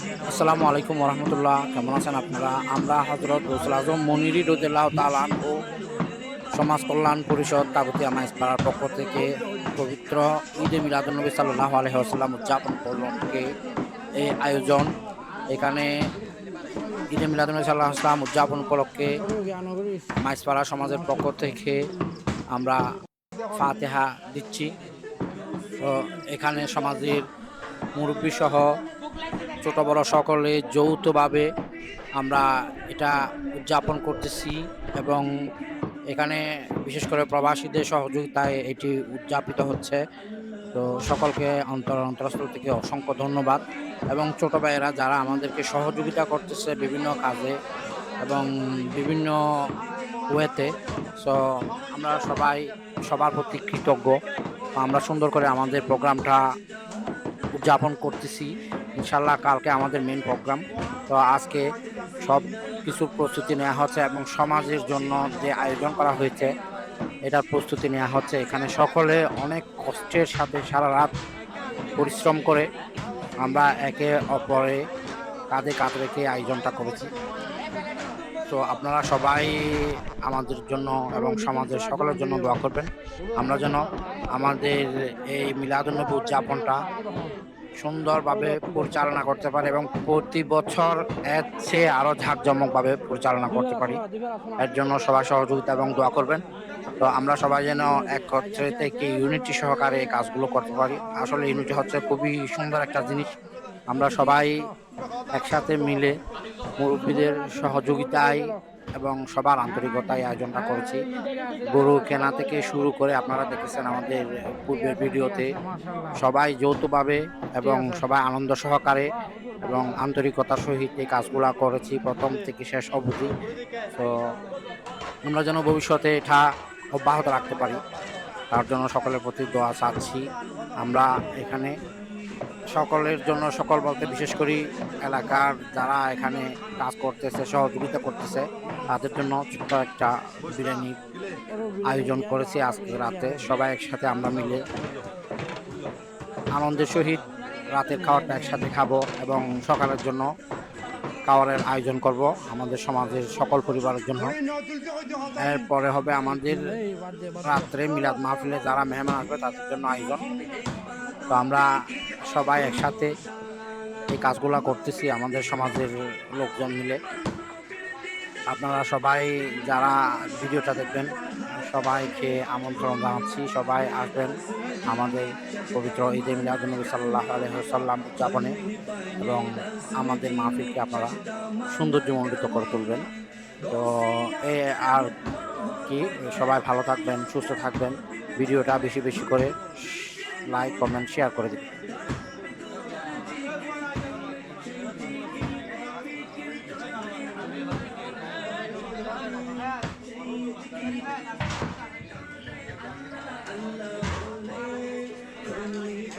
আসসালামু আলাইকুম রহমতুল্লাহ কেমন আছেন আপনারা? আমরা হজরত রসুল আজম মনিরি রোদুল্লাহ তালান ও সমাজ কল্যাণ পরিষদ তাগতি তাগতিয়া মাইসপাড়ার পক্ষ থেকে পবিত্র ঈদে মিলাদুলনবী সাল্লাহ আলহিহাস্লাম উদযাপন উপলক্ষে এই আয়োজন। এখানে ঈদে মিলাদুলনবী সাল্লাহ আসলাম উদযাপন উপলক্ষে মাইসপাড়া সমাজের পক্ষ থেকে আমরা ফাতেহা দিচ্ছি। এখানে সমাজের মুরব্বী সহ ছোট বড় সকলে যৌথভাবে আমরা এটা উদযাপন করতেছি এবং এখানে বিশেষ করে প্রবাসীদের সহযোগিতায় এটি উদযাপিত হচ্ছে। তো সকলকে অন্তর অন্তরস্থল থেকে অসংখ্য ধন্যবাদ এবং ছোট ভাইয়েরা যারা আমাদেরকে সহযোগিতা করতেছে বিভিন্ন কাজে এবং বিভিন্ন ওয়েতে সো আমরা সবাই সবার প্রতি কৃতজ্ঞ। আমরা সুন্দর করে আমাদের প্রোগ্রামটা উদযাপন করতেছি। ইনশাল্লাহ কালকে আমাদের মেন প্রোগ্রাম তো আজকে সব কিছু প্রস্তুতি নেওয়া হচ্ছে এবং সমাজের জন্য যে আয়োজন করা হয়েছে, এটার প্রস্তুতি নেওয়া হচ্ছে। এখানে সকলে অনেক কষ্টের সাথে সারা রাত পরিশ্রম করে আমরা একে অপরে কাঁধে কাঁধ রেখে আয়োজনটা করেছি। তো আপনারা সবাই আমাদের জন্য এবং সমাজের সকলের জন্য দোয়া করবেন। আমরা যেন আমাদের এই মিলাদুন্নবী উদযাপনটা সুন্দরভাবে পরিচালনা করতে পারি এবং প্রতি বছর এর চেয়ে আরও ঝাঁকজমকভাবে পরিচালনা করতে পারি। এর জন্য সবাই সহযোগিতা এবং দোয়া করবেন। তো আমরা সবাই যেন একত্রে থেকে ইউনিটি সহকারে এই কাজগুলো করতে পারি। আসলে ইউনিটি হচ্ছে খুবই সুন্দর একটা জিনিস। আমরা সবাই একসাথে মিলে মুরব্বীদের সহযোগিতায় এবং সবার আন্তরিকতায় আয়োজনটা করেছি। গরু কেনা থেকে শুরু করে আপনারা দেখেছেন আমাদের পূর্বের ভিডিওতে সবাই যৌথভাবে এবং সবাই আনন্দ সহকারে এবং আন্তরিকতার সহিত এই কাজগুলা করেছি, প্রথম থেকে শেষ অবধি। তো আমরা যেন ভবিষ্যতে এটা অব্যাহত রাখতে পারি, তার জন্য সকলের প্রতি দোয়া চাচ্ছি। আমরা এখানে সকলের জন্য সকল বলতে বিশেষ করি এলাকার যারা এখানে কাজ করতেছে, সহযোগিতা করতেছে তাদের জন্য ছোট একটা বিরিয়ানি আয়োজন করেছি আজকে রাতে। সবাই একসাথে আমরা মিলে আনন্দের সহিত রাতের খাবারটা একসাথে খাব এবং সকালের জন্য খাবারের আয়োজন করব আমাদের সমাজের সকল পরিবারের জন্য। এরপরে হবে আমাদের রাত্রে মিলাদ মাহফিলে যারা মেহমান আসবে তাদের জন্য আয়োজন। তো আমরা সবাই একসাথে এই কাজগুলো করতেছি আমাদের সমাজের লোকজন মিলে। আপনারা সবাই যারা ভিডিওটা দেখবেন, সবাইকে আমন্ত্রণ জানাচ্ছি। সবাই আসবেন আমাদের পবিত্র ঈদে মিলাদুলনবী সাল্লাহ আলহ্লাম উদযাপনে এবং আমাদের মাহফিলকে আপনারা সৌন্দর্যমণ্ডিত করে তুলবেন। তো এ আর কি, সবাই ভালো থাকবেন, সুস্থ থাকবেন। ভিডিওটা বেশি বেশি করে লাইক, কমেন্ট, শেয়ার করে দিবেন। Allah, only,